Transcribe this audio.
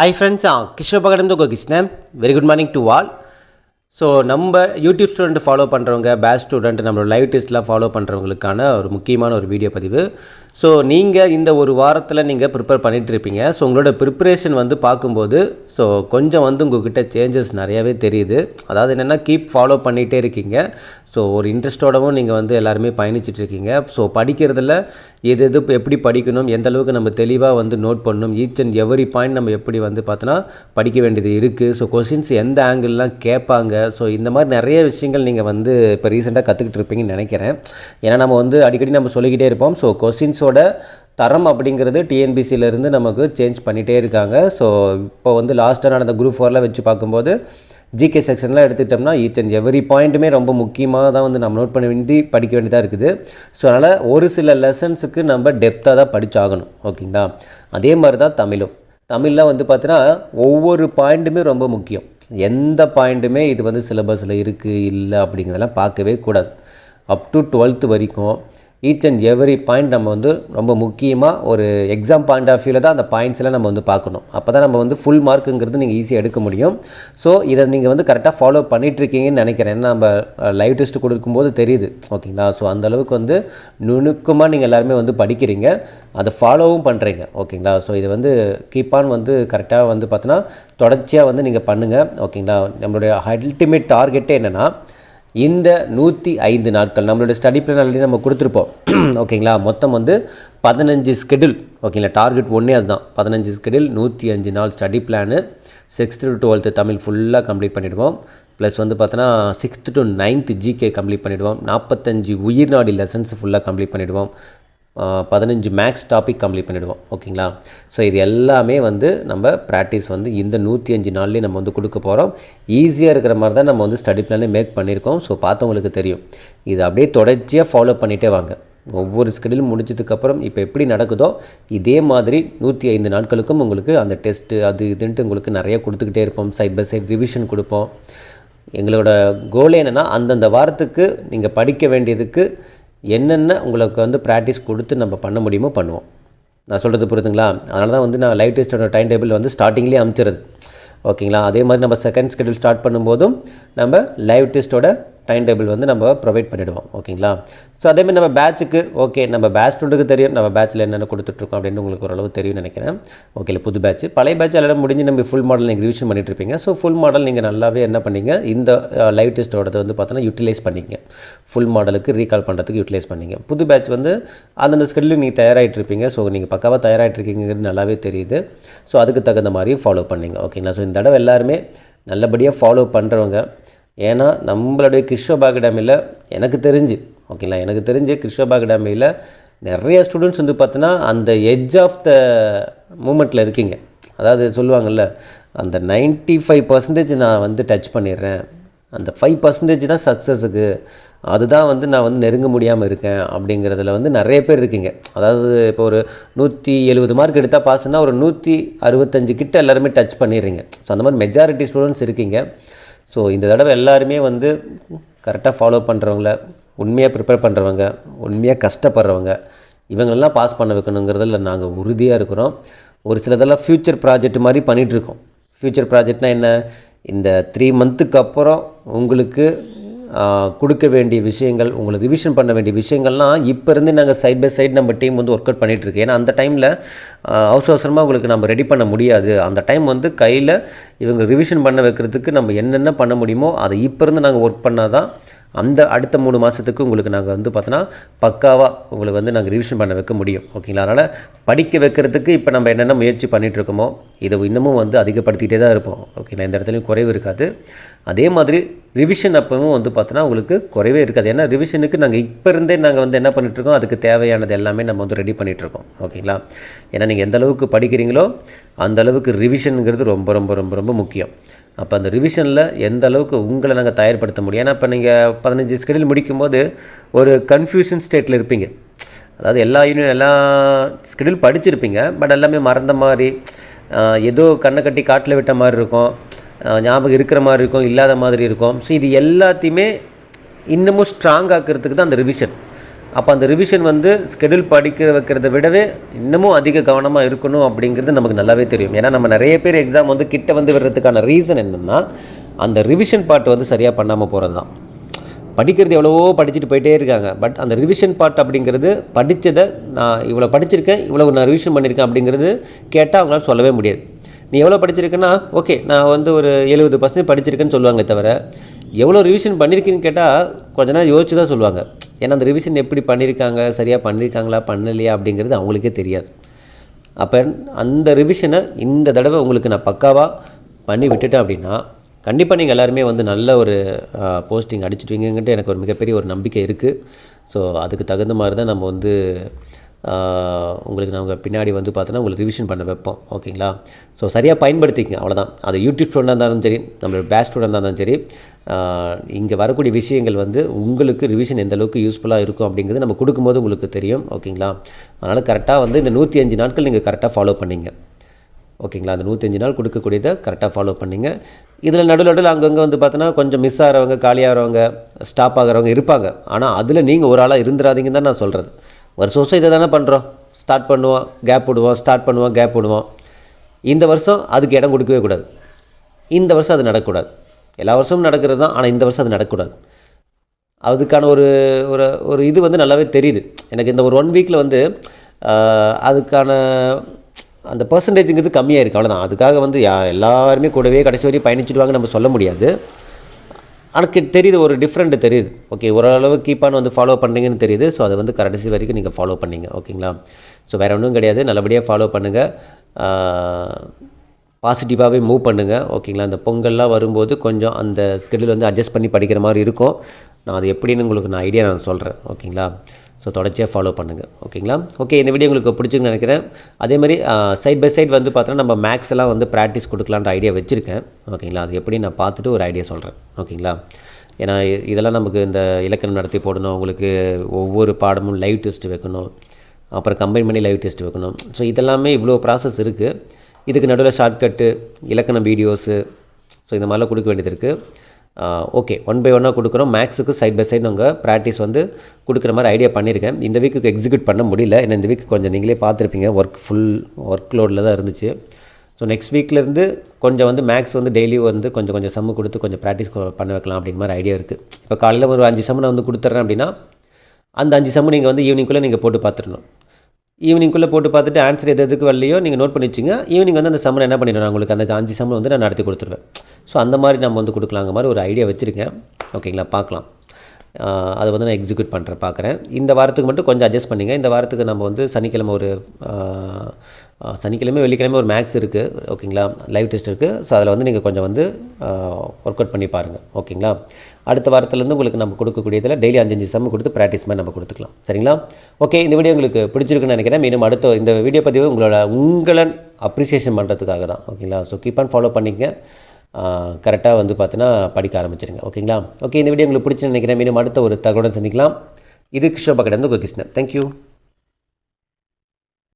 Hi friends கிஷோபகடம் தான் Krishnan very good morning to all so நம்ம யூடியூப் ஸ்டூடெண்ட் ஃபாலோ பண்ணுறவங்க பேஸ் ஸ்டூடெண்ட் நம்மளோட லைவ் டெஸ்ட்லாம் ஃபாலோ பண்ணுறவங்களுக்கான ஒரு முக்கியமான ஒரு வீடியோ பதிவு. ஸோ நீங்கள் இந்த ஒரு வாரத்தில் நீங்கள் ப்ரிப்பேர் பண்ணிகிட்டு இருப்பீங்க. ஸோ உங்களோட ப்ரிப்பரேஷன் வந்து பார்க்கும்போது ஸோ கொஞ்சம் வந்து உங்கள்கிட்ட சேஞ்சஸ் நிறையாவே தெரியுது. அதாவது என்னென்னா கீப் ஃபாலோ பண்ணிகிட்டே இருக்கீங்க. ஸோ ஒரு இன்ட்ரெஸ்ட்டோடவும் நீங்கள் வந்து எல்லாருமே பயணிச்சிட்ருக்கீங்க. ஸோ படிக்கிறதுல எது எது இப்போ எப்படி படிக்கணும் எந்த அளவுக்கு நம்ம தெளிவாக வந்து நோட் பண்ணணும் ஈச் அண்ட் எவரி பாயிண்ட் நம்ம எப்படி வந்து பார்த்தோன்னா படிக்க வேண்டியது இருக்குது ஸோ கொஷின்ஸ் எந்த ஆங்கிள்லாம் கேட்பாங்க. ஸோ இந்த மாதிரி நிறைய விஷயங்கள் நீங்கள் வந்து இப்போ ரீசெண்டாக கற்றுக்கிட்டு இருப்பீங்கன்னு நினைக்கிறேன். ஏன்னா நம்ம வந்து அடிக்கடி நம்ம சொல்லிக்கிட்டே இருப்போம். ஸோ கொஷின்ஸோட தரம் அப்படிங்கிறது டிஎன்பிசியிலேருந்து நமக்கு சேஞ்ச் பண்ணிகிட்டே இருக்காங்க. ஸோ இப்போ வந்து லாஸ்ட்டாக நடந்த குரூப் ஃபோரில் வச்சு பார்க்கும்போது ஜிகே செக்ஷன்லாம் எடுத்துக்கிட்டோம்னா ஈச் அண்ட் எவ்ரி பாயிண்ட்டுமே ரொம்ப முக்கியமாக தான் வந்து நம்ம நோட் பண்ண வேண்டி படிக்க வேண்டியதாக இருக்குது. ஸோ அதனால் ஒரு சில லெசன்ஸுக்கு நம்ம டெப்த்தாக தான் படித்தாகணும் ஓகேங்களா? அதே மாதிரி தான் தமிழும். தமிழில் வந்து பார்த்தீங்கன்னா ஒவ்வொரு பாயிண்ட்டுமே ரொம்ப முக்கியம். எந்த பாயிண்ட்டுமே இது வந்து சிலபஸில் இருக்குது இல்லை அப்படிங்கிறதெல்லாம் பார்க்கவே கூடாது. அப் டு டுவெல்த்து வரைக்கும் ஈச் அண்ட் எவரி பாயிண்ட் நம்ம வந்து ரொம்ப முக்கியமாக ஒரு எக்ஸாம் பாயிண்ட் ஆஃப் வியூவில் தான் அந்த பாயிண்ட்ஸ் எல்லாம் நம்ம வந்து பார்க்கணும். அப்போ தான் நம்ம வந்து ஃபுல் மார்க்குங்கிறது நீங்கள் ஈஸியாக எடுக்க முடியும். ஸோ இதை நீங்கள் வந்து கரெக்டாக ஃபாலோ பண்ணிகிட்ருக்கீங்கன்னு நினைக்கிறேன். ஏன்னா நம்ம லைவ் டெஸ்ட் கொடுக்கும்போது தெரியுது. ஓகேங்களா? ஸோ அந்த அளவுக்கு வந்து நுணுக்கமாக நீங்கள் எல்லாருமே வந்து படிக்கிறீங்க. அதை ஃபாலோவும் பண்ணுறீங்க ஓகேங்களா? ஸோ இது வந்து கீப் ஆன் வந்து கரெக்டாக வந்து பார்த்தோன்னா தொடர்ச்சியாக வந்து நீங்கள் பண்ணுங்கள் ஓகேங்களா? நம்மளுடைய அல்டிமேட் டார்கெட்டே என்னென்னா இந்த நூற்றி ஐந்து நாட்கள் நம்மளோட ஸ்டடி பிளான் ஆல்ரெடி நம்ம கொடுத்துருப்போம். ஓகேங்களா மொத்தம் வந்து பதினஞ்சு ஸ்கெடியூல் ஓகேங்களா டார்கெட் ஒன்றே அதுதான். பதினஞ்சு ஸ்கெடியூல் நூற்றி அஞ்சு நாள் study plan sixth to twelfth Tamil ஃபுல்லாக கம்ப்ளீட் பண்ணிவிடுவோம் ப்ளஸ் வந்து பார்த்தோன்னா sixth to ninth GK complete பண்ணிவிடுவோம் நாற்பத்தஞ்சு உயிர்நாடி லெசன்ஸ் ஃபுல்லாக கம்ப்ளீட் பண்ணிவிடுவோம் பதினஞ்சு மேக்ஸ் டாபிக் கம்ப்ளீட் பண்ணிவிடுவோம் ஓகேங்களா? ஸோ இது எல்லாமே வந்து நம்ம ப்ராக்டிஸ் வந்து இந்த நூற்றி அஞ்சு நாள்லேயும் நம்ம வந்து கொடுக்க போகிறோம் ஈஸியாக இருக்கிற மாதிரி தான் நம்ம வந்து ஸ்டடி பிளானே மேக் பண்ணியிருக்கோம். ஸோ பார்த்தவங்களுக்கு தெரியும். இது அப்படியே தொடர்ச்சியாக ஃபாலோ பண்ணிகிட்டே வாங்க. ஒவ்வொரு ஸ்கெடியூல் முடிச்சதுக்கப்புறம் இப்போ எப்படி நடக்குதோ இதே மாதிரி நூற்றி ஐந்து நாட்களுக்கும் உங்களுக்கு அந்த டெஸ்ட்டு அது இதுன்ட்டு உங்களுக்கு நிறைய கொடுத்துக்கிட்டே இருப்போம். சைட் பை சைட் ரிவிஷன் கொடுப்போம். எங்களோட கோல் என்னென்னா அந்தந்த வாரத்துக்கு நீங்கள் படிக்க வேண்டியதுக்கு என்னென்ன உங்களுக்கு வந்து ப்ராக்டிஸ் கொடுத்து நம்ம பண்ண முடியுமோ பண்ணுவோம். நான் சொல்கிறது புரியுதுங்களா? அதனால தான் வந்து நான் லைவ் டெஸ்ட்டோட டைம் டேபிள் வந்து ஸ்டார்டிங்லேயே அமைச்சிருது. ஓகேங்களா அதே மாதிரி நம்ம செகண்ட் ஸ்கெடியூல் ஸ்டார்ட் பண்ணும்போதும் நம்ம லைவ் டெஸ்ட்டோட டைம் டேபிள் வந்து நம்ம ப்ரொவைட் பண்ணிவிடுவோம் ஓகேங்களா ஸோ அதேமாதிரி நம்ம பேட்சுக்கு ஓகே நம்ம பேட்ச் ஸ்டூடெண்ட்டுக்கு தெரியும். நம்ம பேட்சில் என்னென்ன கொடுத்துட்ருக்கோம் அப்படின்னு உங்களுக்கு ஓரளவு தெரியும் நினைக்கிறேன். ஓகே புது பேட்ச் பழைய பேட்ச் எல்லாரும் முடிஞ்சு நம்ம ஃபுல் மாடல் நீங்கள் ரிவிஷன் பண்ணிட்டு இருப்பீங்க. ஸோ ஃபுல் மாடல் நீங்கள் நல்லாவே என்ன பண்ணீங்க? இந்த லைவ் டெஸ்ட்டோடது வந்து பார்த்தோன்னா யூட்டிலைஸ் பண்ணிங்க. ஃபுல் மாடலுக்கு ரீகால் பண்ணுறதுக்கு யூட்டிலைஸ் பண்ணிங்க. புது பேட்ச் வந்து அந்தந்த ஸ்கெடியூல் நீங்கள் தயாராகிட்டு இருப்பீங்க. ஸோ நீங்கள் பக்காவாக தயாராகிட்டு இருக்கீங்கிறது நல்லாவே தெரியுது. ஸோ அதுக்கு தகுந்த மாதிரி ஃபாலோ பண்ணிங்க. ஓகேங்களா ஸோ இந்த தடவை எல்லாருமே நல்லபடியாக ஃபாலோ பண்ணுறவங்க ஏன்னா நம்மளுடைய கிருஷ்ணபாக டேமில் எனக்கு தெரிஞ்சு ஓகேங்களா? எனக்கு தெரிஞ்சு கிருஷ்ணபா டேமில் நிறைய ஸ்டூடெண்ட்ஸ் வந்து பார்த்தோன்னா அந்த எட்ஜ் ஆஃப் த மூமெண்ட்டில் இருக்கீங்க. அதாவது சொல்லுவாங்கள்ல அந்த நைன்ட்டி ஃபைவ் பர்சன்டேஜ் நான் வந்து டச் பண்ணிடுறேன். அந்த ஃபைவ் பர்சன்டேஜ் தான் சக்ஸஸுக்கு அதுதான் வந்து நான் வந்து நெருங்க முடியாமல் இருக்கேன் அப்படிங்கிறதுல வந்து நிறைய பேர் இருக்கீங்க. அதாவது இப்போ ஒரு நூற்றி எழுபது மார்க் எடுத்தால் பாஸ்னால் ஒரு நூற்றி அறுபத்தஞ்சு கிட்ட எல்லாருமே டச் பண்ணிடுறீங்க. ஸோ அந்த மாதிரி மெஜாரிட்டி ஸ்டூடெண்ட்ஸ் இருக்கீங்க. ஸோ இந்த தடவை எல்லாருமே வந்து கரெக்டாக ஃபாலோ பண்ணுறவங்கள உண்மையாக ப்ரிப்பேர் பண்ணுறவங்க உண்மையாக கஷ்டப்படுறவங்க இவங்களெல்லாம் பாஸ் பண்ண வைக்கணுங்கிறதுல நாங்கள் உறுதியாக இருக்கிறோம். ஒரு சிலதெல்லாம் ஃப்யூச்சர் ப்ராஜெக்ட் மாதிரி பண்ணிகிட்ருக்கோம் ஃப்யூச்சர் ப்ராஜெக்ட்னால் என்ன? இந்த த்ரீ மந்த்துக்கு அப்புறம் உங்களுக்கு கொடுக்க வேண்டிய விஷயங்கள் உங்களுக்கு ரிவிஷன் பண்ண வேண்டிய விஷயங்கள்லாம் இப்போ இருந்து நாங்கள் சைட் பை சைட் நம்ம டீம் வந்து ஒர்க் அவுட் பண்ணிகிட்ருக்கு ஏன்னா அந்த டைமில் அவசர அவசரமாக உங்களுக்கு நம்ம ரெடி பண்ண முடியாது. அந்த டைம் வந்து கையில் இவங்க ரிவிஷன் பண்ண வைக்கிறதுக்கு நம்ம என்னென்ன பண்ண முடியுமோ அதை இப்போ இருந்து நாங்கள் ஒர்க் பண்ணால் தான் அந்த அடுத்த மூணு மாதத்துக்கு உங்களுக்கு நாங்கள் வந்து பார்த்தோன்னா பக்காவாக உங்களுக்கு வந்து நாங்கள் ரிவிஷன் பண்ண வைக்க முடியும். ஓகேங்களா அதனால் படிக்க வைக்கிறதுக்கு இப்போ நம்ம என்னென்ன முயற்சி பண்ணிகிட்ருக்கோமோ இதை இன்னமும் வந்து அதிகப்படுத்திக்கிட்டே தான் இருப்போம். ஓகேங்களா இந்த இடத்துலையும் குறைவு இருக்காது. அதே மாதிரி ரிவிஷன் அப்பவும் வந்து பார்த்தோன்னா உங்களுக்கு குறைவே இருக்காது. ஏன்னா ரிவிஷனுக்கு நாங்கள் இப்போ இருந்தே நாங்கள் வந்து என்ன பண்ணிகிட்ருக்கோம் அதுக்கு தேவையானது எல்லாமே நம்ம வந்து ரெடி பண்ணிகிட்ருக்கோம் ஓகேங்களா ஏன்னா நீங்கள் எந்த அளவுக்கு படிக்கிறீங்களோ அந்த அளவுக்கு ரிவிஷனுங்கிறது ரொம்ப ரொம்ப ரொம்ப ரொம்ப முக்கியம். அப்போ அந்த ரிவிஷனில் எந்த அளவுக்கு உங்களை நாங்கள் தயார்படுத்த முடியும்? ஏன்னா இப்போ நீங்கள் பதினஞ்சு ஸ்கெடியூல் முடிக்கும்போது ஒரு கன்ஃபியூஷன் ஸ்டேட்டில் இருப்பீங்க. அதாவது எல்லா யூனியும் எல்லா ஸ்கெடியூல் படிச்சிருப்பீங்க. பட் எல்லாமே மறந்த மாதிரி ஏதோ கண்ணை கட்டி காட்டில் விட்ட மாதிரி இருக்கும். ஞாபகம் இருக்கிற மாதிரி இருக்கும் இல்லாத மாதிரி இருக்கும். ஸோ இது எல்லாத்தையுமே இன்னமும் ஸ்ட்ராங் ஆக்கிறதுக்கு தான் அந்த ரிவிஷன் அப்போ அந்த ரிவிஷன் வந்து ஸ்கெடியூல் படிக்கிற வைக்கிறத விடவே இன்னமும் அதிக கவனமாக இருக்கணும் அப்படிங்கிறது நமக்கு நல்லாவே தெரியும். ஏன்னா நம்ம நிறைய பேர் எக்ஸாம் வந்து கிட்ட வந்து விடுறதுக்கான ரீசன் என்னென்னா அந்த ரிவிஷன் பார்ட் வந்து சரியாக பண்ணாமல் போகிறது தான் படிக்கிறது எவ்வளவோ படிச்சுட்டு போயிட்டே இருக்காங்க. பட் அந்த ரிவிஷன் பார்ட் அப்படிங்கிறது படித்ததை நான் இவ்வளோ படிச்சிருக்கேன் இவ்வளோ நான் ரிவிஷன் பண்ணியிருக்கேன் அப்படிங்கிறது கேட்டால் அவங்களால சொல்லவே முடியாது. நீ எவ்வளோ படிச்சிருக்கேன்னா ஓகே நான் வந்து ஒரு எழுபது பர்சன்டேஜ் படிச்சிருக்கேன்னு சொல்லுவாங்களே தவிர எவ்வளோ ரிவிஷன் பண்ணியிருக்கேன்னு கேட்டால் கொஞ்ச நேரம் யோசிச்சு தான் சொல்லுவாங்க. ஏன்னா அந்த ரிவிஷன் எப்படி பண்ணியிருக்காங்க சரியாக பண்ணியிருக்காங்களா பண்ணலையா? அப்படிங்கிறது அவங்களுக்கே தெரியாது. அப்போ அந்த ரிவிஷனை இந்த தடவை உங்களுக்கு நான் பக்காவாக பண்ணி விட்டுட்டேன் அப்படின்னா கண்டிப்பாக நீங்கள் எல்லாருமே வந்து நல்ல ஒரு போஸ்டிங் அடிச்சிடுவீங்கன்ட்டு எனக்கு ஒரு மிகப்பெரிய ஒரு நம்பிக்கை இருக்குது ஸோ அதுக்கு தகுந்த மாதிரி தான் நம்ம வந்து உங்களுக்கு நாங்கள் பின்னாடி வந்து பார்த்தோன்னா உங்களுக்கு ரிவிஷன் பண்ண வைப்போம். ஓகேங்களா? ஸோ சரியாக பயன்படுத்திக்கங்க. அவ்வளோதான் அது யூடியூப் ஸ்டூடெண்டாக இருந்தாலும் சரி நம்மளோட பேஸ் ஸ்டூடெண்டாக இருந்தாலும் சரி இங்கே வரக்கூடிய விஷயங்கள் வந்து உங்களுக்கு ரிவிஷன் எந்த அளவுக்கு யூஸ்ஃபுல்லாக இருக்கும் அப்படிங்கிறது நம்ம கொடுக்கும்போது உங்களுக்கு தெரியும். ஓகேங்களா? அதனால் கரெக்டாக வந்து இந்த நூற்றி அஞ்சு நாட்கள் நீங்கள் கரெக்டாக ஃபாலோ பண்ணிங்க. ஓகேங்களா? அந்த நூற்றஞ்சு நாள் கொடுக்கக்கூடியதை கரெக்டாக ஃபாலோ பண்ணிங்க. இதில் நடுவில் நடுவில் அங்கங்கே வந்து பார்த்தோன்னா கொஞ்சம் மிஸ் ஆகிறவங்க காலியாகிறவங்க ஸ்டாப் ஆகிறவங்க இருப்பாங்க. ஆனால் அதில் நீங்கள் ஒரு ஆளாக இருந்துடாதீங்கன்னு தான் நான் சொல்கிறது வருஷம் வருஷம் இதை தானே பண்ணுறோம் ஸ்டார்ட் பண்ணுவோம் கேப் விடுவோம் ஸ்டார்ட் பண்ணுவோம் கேப் விடுவோம். இந்த வருஷம் அதுக்கு இடம் கொடுக்கவே கூடாது. இந்த வருஷம் அது நடக்கக்கூடாது. எல்லா வருஷமும் நடக்கிறது தான் ஆனால் இந்த வருஷம் அது நடக்கக்கூடாது. அதுக்கான ஒரு ஒரு ஒரு இது வந்து நல்லாவே தெரியுது. எனக்கு இந்த ஒரு ஒன் வீக்கில் வந்து அதுக்கான அந்த பர்சன்டேஜுங்கிறது கம்மியாக இருக்குது அவ்வளோதான் அதுக்காக வந்து யா எல்லாருமே கூடவே கடைசி வரையும் பயணிச்சிடுவாங்க நம்ம சொல்ல முடியாது. எனக்கு தெரியுது ஒரு டிஃப்ரெண்ட் தெரியுது. ஓகே ஓரளவு கீப்பான வந்து ஃபாலோ பண்ணுறீங்கன்னு தெரியுது. ஸோ அதை வந்து கடைசி வரைக்கும் நீங்கள் ஃபாலோ பண்ணிங்க. ஓகேங்களா ஸோ வேறு ஒன்றும் கிடையாது. நல்லபடியாக ஃபாலோ பண்ணுங்கள் பாசிட்டிவாகவே மூவ் பண்ணுங்கள் ஓகேங்களா அந்த பொங்கல்லாம் வரும்போது கொஞ்சம் அந்த ஸ்கெடியூல் வந்து அட்ஜஸ்ட் பண்ணி படிக்கிற மாதிரி இருக்கும். நான் அது எப்படின்னு உங்களுக்கு நான் ஐடியா நான் சொல்கிறேன் ஓகேங்களா ஸோ தொடர்ச்சியாக ஃபாலோ பண்ணுங்கள் ஓகேங்களா ஓகே இந்த வீடியோ உங்களுக்கு பிடிச்சிருக்குன்னு நினைக்கிறேன். அதே மாதிரி சைட் பை சைட் வந்து பார்த்தோன்னா நம்ம மேக்ஸ் எல்லாம் வந்து ப்ராக்டிஸ் கொடுக்கலான்ற ஐடியா வச்சுருக்கேன். ஓகேங்களா அது எப்படி நான் பார்த்துட்டு ஒரு ஐடியா சொல்கிறேன் ஓகேங்களா ஏன்னா இதெல்லாம் நமக்கு இந்த இலக்கணம் நடத்தி போடணும். உங்களுக்கு ஒவ்வொரு பாடமும் லைவ் டெஸ்ட் வைக்கணும். அப்புறம் கம்பைன் பண்ணி லைவ் டெஸ்ட் வைக்கணும். ஸோ இதெல்லாமே இவ்வளோ ப்ராசஸ் இருக்குது இதுக்கு நடுவில் ஷார்ட்கட்டு இலக்கண வீடியோஸு ஸோ இந்த மாதிரிலாம் கொடுக்க வேண்டியது இருக்குது ஓகே ஒன் பை ஒன்னாக கொடுக்குறோம். மேக்ஸுக்கு சைட் பை சைடு நாங்கள் ப்ராக்டிஸ் வந்து கொடுக்குற மாதிரி ஐடியா பண்ணியிருக்கேன். இந்த வீக்கு எக்ஸிக்யூட் பண்ண முடியல. ஏன்னா இந்த வீக் கொஞ்சம் நீங்களே பார்த்துருப்பீங்க. ஒர்க் ஃபுல் ஒர்க் லோடில் தான் இருந்துச்சு. ஸோ நெக்ஸ்ட் வீக்லேருந்து கொஞ்சம் வந்து மேக்ஸ் வந்து டெய்லி வந்து கொஞ்சம் கொஞ்சம் சம்மு கொடுத்து கொஞ்சம் ப்ராக்டிஸ் பண்ண வைக்கலாம் அப்படிங்கிற மாதிரி ஐடியா இருக்குது இப்போ காலையில் ஒரு அஞ்சு சம்மு நான் வந்து கொடுத்துட்றேன் அப்படின்னா அந்த அஞ்சு சம்மு நீங்கள் வந்து ஈவினிங்குள்ளே நீங்கள் போட்டு பார்த்துடணும். ஈவினிங்குள்ளே போட்டு பார்த்துட்டு ஆன்சர் எது எதுக்கு வரலையோ நீங்கள் நோட் பண்ணி வச்சுங்க. ஈவினிங் வந்து அந்த சம்மனை என்ன பண்ணிடுவேன்? நான் உங்களுக்கு அந்த அஞ்சு சம்மன் வந்து நான் நடத்தி கொடுத்துருவேன். ஸோ அந்த மாதிரி நம்ம வந்து கொடுக்கலாங்க மாதிரி ஒரு ஐடியா வச்சுருக்கேன். ஓகேங்களா பார்க்கலாம். அதை வந்து நான் எக்ஸிக்யூட் பண்ணுறேன் பார்க்குறேன். இந்த வாரத்துக்கு மட்டும் கொஞ்சம் அட்ஜஸ்ட் பண்ணிங்க. இந்த வாரத்துக்கு நம்ம வந்து சனிக்கிழமை ஒரு சனிக்கிழமை வெள்ளிக்கிழமை ஒரு மேக்ஸ் இருக்குது ஓகேங்களா லைவ் டெஸ்ட் இருக்குது ஸோ அதில் வந்து நீங்கள் கொஞ்சம் வந்து ஒர்க் அவுட் பண்ணி பாருங்கள் ஓகேங்களா அடுத்த வாரத்துலேருந்து உங்களுக்கு நம்ம கொடுக்கக்கூடியதில் டெய்லி அஞ்சஞ்சு சம் கொடுத்து ப்ராக்டிஸ் மாதிரி நம்ம கொடுத்துக்கலாம். சரிங்களா? ஓகே இந்த வீடியோ உங்களுக்கு பிடிச்சிருக்குன்னு நினைக்கிறேன். மீண்டும் அடுத்த இந்த வீடியோ பதிவு உங்களோட உங்களை அப்ரிசியேஷன் பண்ணுறதுக்காக தான். ஓகேங்களா ஸோ கீப் ஆன் ஃபாலோ பண்ணிக்கங்க. கரெக்டாக வந்து பார்த்தீங்கன்னா படிக்க ஆரம்பிச்சிருங்க. ஓகேங்களா? ஓகே இந்த வீடியோ உங்களுக்கு பிடிச்சுன்னு நினைக்கிறேன். மீண்டும் அடுத்த ஒரு தகவலுடன் சந்திக்கலாம். இது கிஷோபா கடந்து கிருஷ்ணன் தேங்க்யூ